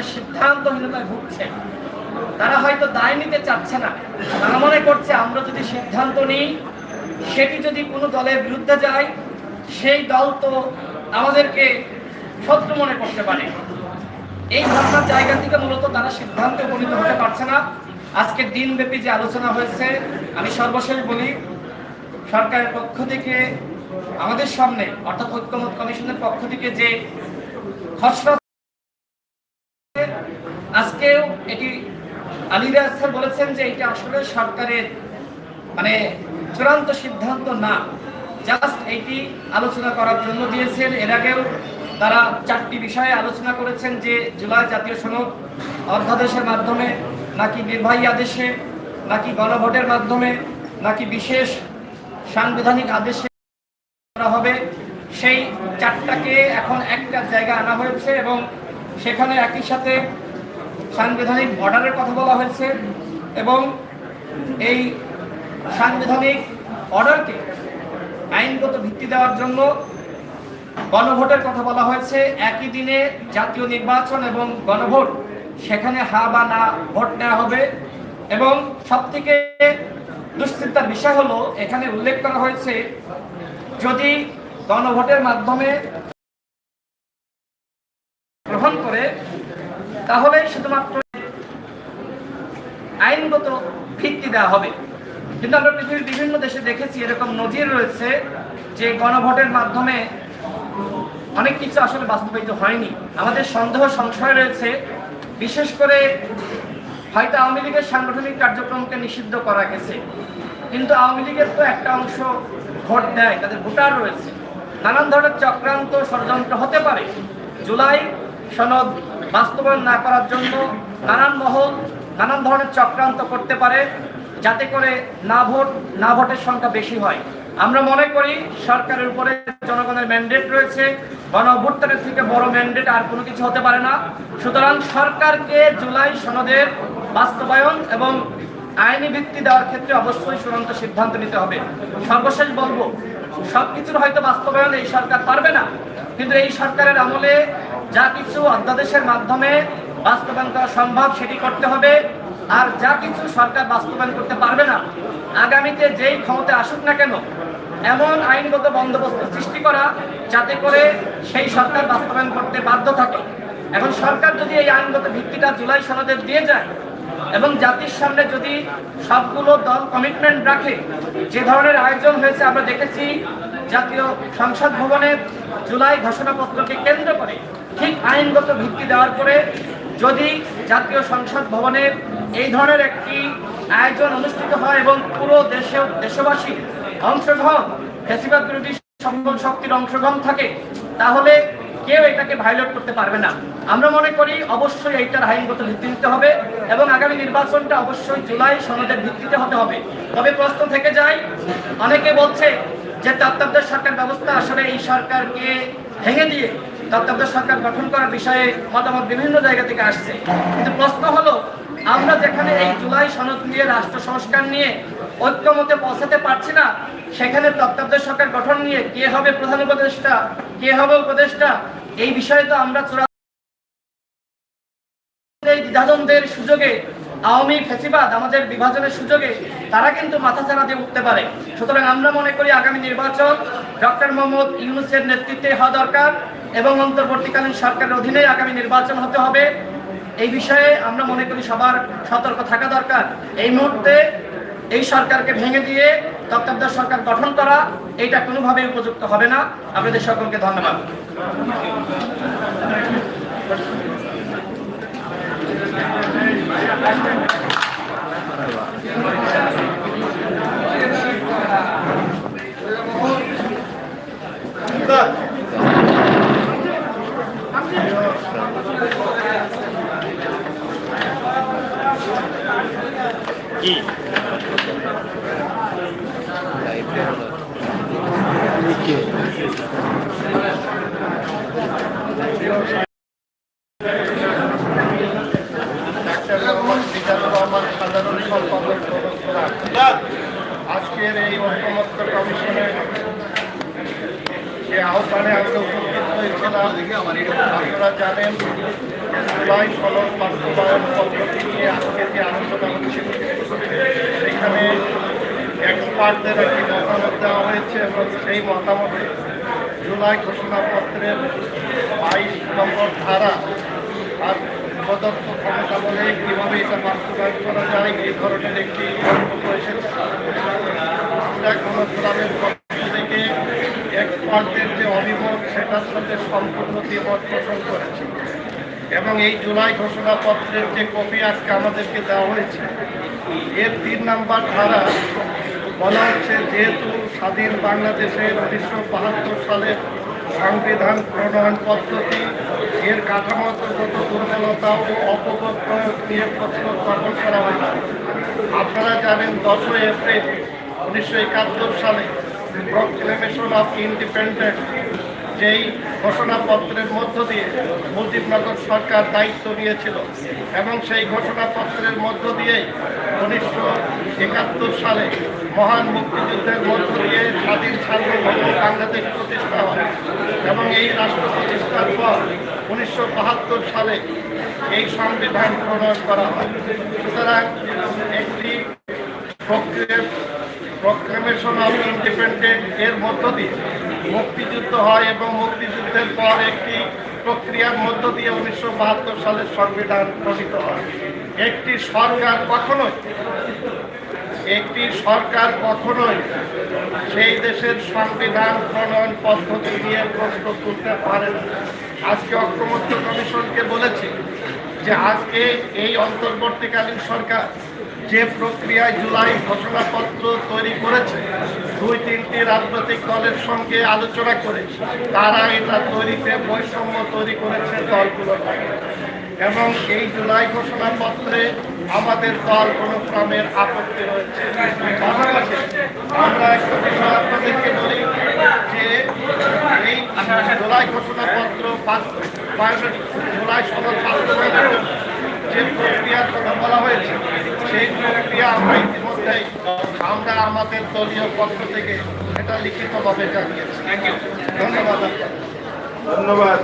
ধরনের সিদ্ধান্তহীনতায় ভুগছে। তারা হয়তো দায় নিতে চাচ্ছে না। তারা মনে করছে, আমরা যদি সিদ্ধান্ত নিই, সেটি যদি কোনো দলের বিরুদ্ধে যায়, সেই দল তো আমাদেরকে শত্রু মনে করতে পারে। এই ভাবনার জায়গা থেকে মূলত তারা সিদ্ধান্তে উপনীত হতে পারছে না। আজকে দিনব্যাপী যে আলোচনা হয়েছে, আমি সর্বশেষ বলি, সরকারের পক্ষ থেকে আমাদের সামনে, অর্থাৎ ঐক্যমত কমিশনের পক্ষ থেকে যে খসড়া আজকেও এটি আলিরা স্যার বলেছেন যে এটা আসলে সরকারের মানে চূড়ান্ত সিদ্ধান্ত না। জাস্ট এইটি আলোচনা করার জন্য দিয়েছেন। এর আগেও তারা চারটি বিষয়ে আলোচনা করেছেন যে জুলাই জাতীয় সনদ অধ্যাদেশের মাধ্যমে, নাকি নির্বাহী আদেশে, নাকি গণভোটের মাধ্যমে, নাকি বিশেষ সাংবিধানিক আদেশে করা হবে। সেই চারটাকে এখন একটা জায়গা আনা হয়েছে এবং সেখানে একই সাথে সাংবিধানিক অর্ডারের কথা বলা হয়েছে এবং এই সাংবিধানিক অর্ডারকে আইনগত ভিত্তি দেওয়ার জন্য গণভোটের কথা বলা হয়েছে। একই দিনে জাতীয় নির্বাচন এবং গণভোট, সেখানে হা বা না ভোট নেওয়া হবে এবং সবথেকে দুশ্চিন্তার বিষয় হলো, এখানে উল্লেখ করা হয়েছে, যদি গণভোটের মাধ্যমে গ্রহণ করে তাহলে শুধুমাত্র আইনগত ভিত্তি দেওয়া হবে। কিন্তু আমরা পৃথিবীর বিভিন্ন দেশে দেখেছি এরকম নজির রয়েছে যে গণভোটের মাধ্যমে অনেক কিছু আসলে বাস্তবায়িত হয়নি। আমাদের সন্দেহ, সংশয় রয়েছে। বিশেষ করে হয়তো আওয়ামী লীগের সাংগঠনিক কার্যক্রমকে নিষিদ্ধ করা গেছে। কিন্তু আওয়ামী লীগের তো একটা অংশ ভোট দেয়, তাদের ভোটার রয়েছে। নানান ধরনের চক্রান্ত ষড়যন্ত্র হতে পারে। জুলাই সনদ বাস্তবায়ন না করার জন্য নানান মহল, নানান ধরনের চক্রান্ত করতে পারে, যাতে করে না ভোট, না ভোটের সংখ্যা বেশি হয়। আমরা মনে করি সরকারের উপরে জনগণের ম্যান্ডেট রয়েছে, গণ থেকে বড় ম্যান্ডেট আর কোনো কিছু হতে পারে না। সুতরাং সরকারকে জুলাই সনদের বাস্তবায়ন এবং আইনি ভিত্তি দেওয়ার ক্ষেত্রে অবশ্যই চূড়ান্ত সিদ্ধান্ত নিতে হবে। সর্বশেষ বলব, সবকিছুর হয়তো বাস্তবায়ন এই সরকার পারবে না, কিন্তু এই সরকারের আমলে যা কিছু অধ্যাদেশের মাধ্যমে বাস্তবায়ন করা সম্ভব সেটি করতে হবে, আর যা কিছু সরকার বাস্তবায়ন করতে পারবে না, আগামীতে যেই ক্ষমতা আসুক না কেন, এমন আইনগত বন্দোবস্ত সৃষ্টি করা যাতে করে সেই সরকার বাস্তবায়ন করতে বাধ্য থাকে। এখন সরকার যদি এই আইনগত ভিত্তিটা জুলাই সনদে দিয়ে যায়, এবং জাতির সামনে যদি সবগুলো দল কমিটমেন্ট রাখে, যে ধরনের আয়োজন হয়েছে আমরা দেখেছি, জাতীয় সংসদ ভবনের জুলাই ঘোষণাপত্রকে কেন্দ্র করে ঠিক আইনগত ভিত্তি দেওয়ার পরে যদি জাতীয় সংসদ ভবনের এই ধরনের একটি আয়োজন অনুষ্ঠিত হয় এবং পুরো দেশে দেশবাসী অংশগ্রহণ, ফেসিবাদ বিরোধী সম্বল শক্তির অংশগ্রহণ থাকে, তাহলে কেউ এটাকে ভাইলেট করতে পারবে না। আমরা মনে করি অবশ্যই এইটার আইনগত ভিত্তি দিতে হবে এবং আগামী নির্বাচনটা অবশ্যই জুলাই সনদের ভিত্তিতে হতে হবে। তবে প্রশ্ন থেকে যায়, অনেকে বলছে যে তত্ত্বাবধায়ক সরকার ব্যবস্থা আসলে এই সরকারকে ভেঙে দিয়ে তত্ত্বাবধায়ক সরকার গঠন করার বিষয়ে মতামত বিভিন্ন জায়গা থেকে আসছে। কিন্তু প্রশ্ন হলো, আমরা যেখানে এই জুলাই সনদ নিয়ে রাষ্ট্র সংস্কার নিয়ে ঐক্যমতে পৌঁছাতে পারছি না, সেখানে তত্ত্বাবধায়ক সরকার গঠন নিয়ে কে হবে প্রধান উপদেষ্টা, কে হবে উপদেষ্টা, এই বিষয়ে তো আমরা দ্বিধাদ্বন্দ্বের সুযোগে, আওয়ামী ফেসিবাদ আমাদের বিভাজনের সুযোগে, তারা কিন্তু মাথা ছাড়া দিয়ে উঠতে পারে। সুতরাং আমরা মনে করি আগামী নির্বাচন ডক্টর মোহাম্মদ ইউনুসের নেতৃত্বে হওয়া দরকার। এবং অন্তর্বর্তীকালীন সরকারের অধীনে আগামী নির্বাচন হতে হবে। এই বিষয়ে আমরা মনে করি সবার সতর্ক থাকা দরকার। এই মুহূর্তে এই সরকারকে ভেঙে দিয়ে তত্ত্বাবধায়ক সরকার গঠন করা, এটা কোনোভাবেই উপযুক্ত হবে না। আপনাদের সকলকে ধন্যবাদ আজকের এই ঐক্যমত্য কমিশনের যে আহ্বানে আমরা উপস্থিত হয়েছিলাম, আপনারা জানেন, জুলাই সনদ বাস্তবায়ন পদ্ধতি নিয়ে আজকে যে আলোচনা হচ্ছে, সেখানে এক্সপার্টদের একটি মতামত দেওয়া হয়েছে এবং সেই মতামতে জুলাই ঘোষণাপত্রের বাইশ নম্বর ধারা আর প্রদত্ত ক্ষমতা বলে কীভাবে এটা বাস্তবায়ন করা যায়, এই ধরনের একটি এসেছে। আমরা থেকে এক্সপার্টদের যে অভিমত, সেটার সাথে সম্পূর্ণ দ্বিমত পোষণ করেছি। এবং এই জুলাই ঘোষণাপত্রের যে কপি আজকে আমাদেরকে দেওয়া হয়েছে, এর তিন নাম্বার ধারা বলা হচ্ছে, যেহেতু স্বাধীন বাংলাদেশের উনিশশো বাহাত্তর সালের সংবিধান প্রণয়ন পদ্ধতি এর কাঠামোগত দুর্বলতা ও অপপ্রয়োগ নিয়ে প্রশ্ন উত্থাপন করা হয়েছে আপনারা জানেন, দশই এপ্রিল উনিশশো একাত্তর সালে প্রক্লেমেশন অফ ইন্ডিপেন্ডেন্ট যেই ঘোষণাপত্রের মধ্য দিয়ে মুজিবনগর সরকার দায়িত্ব নিয়েছিল এবং সেই ঘোষণাপত্রের মধ্য দিয়েই উনিশশো একাত্তর সালে মহান মুক্তিযুদ্ধের মধ্য দিয়ে স্বাধীন সার্বভৌম বাংলাদেশ প্রতিষ্ঠা হয় এবং এই রাষ্ট্র প্রতিষ্ঠার পর উনিশশো বাহাত্তর সালে এই সংবিধান প্রণয়ন করা হয়। সুতরাং একটি প্রক্রিয়া প্রক্লেমেশন অফ ইন্ডিপেন্ডেন্ট এর মধ্য দিয়ে মুক্তিযুদ্ধ হয় এবং মুক্তিযুদ্ধের পর একটি প্রক্রিয়ার মধ্য দিয়ে উনিশশো বাহাত্তর সালের সংবিধান প্রণীত হয়। একটি সরকার কখনোই একটি সরকার কখনোই সেই দেশের সংবিধান প্রণয়ন পদ্ধতি নিয়ে প্রশ্ন তুলতে পারে আজকে ঐক্যমত্য কমিশনকে বলেছি যে আজকে এই অন্তর্বর্তীকালীন সরকার যে প্রক্রিয়ায় জুলাই ঘোষণাপত্র তৈরি করেছে, দুই তিনটি রাজনৈতিক দলের সঙ্গে আলোচনা করে তারা এটা তৈরিতে বৈষম্য তৈরি করেছে দলগুলোর মধ্যে। এবং এই জুলাই ঘোষণাপত্রে আমাদের দল কোনো ক্রমের আপত্তি রয়েছে আমরা একটা বিষয় আপনাদেরকে বলি যে এই জুলাই ঘোষণাপত্র জুলাই সনদ বাস্তবায়নের যে প্রক্রিয়ার কথা বলা হয়েছে সেই প্রক্রিয়া আমরা ইতিমধ্যেই আমরা আমাদের দলীয় পক্ষ থেকে এটা লিখিতভাবে জানিয়েছি। ধন্যবাদ। ধন্যবাদ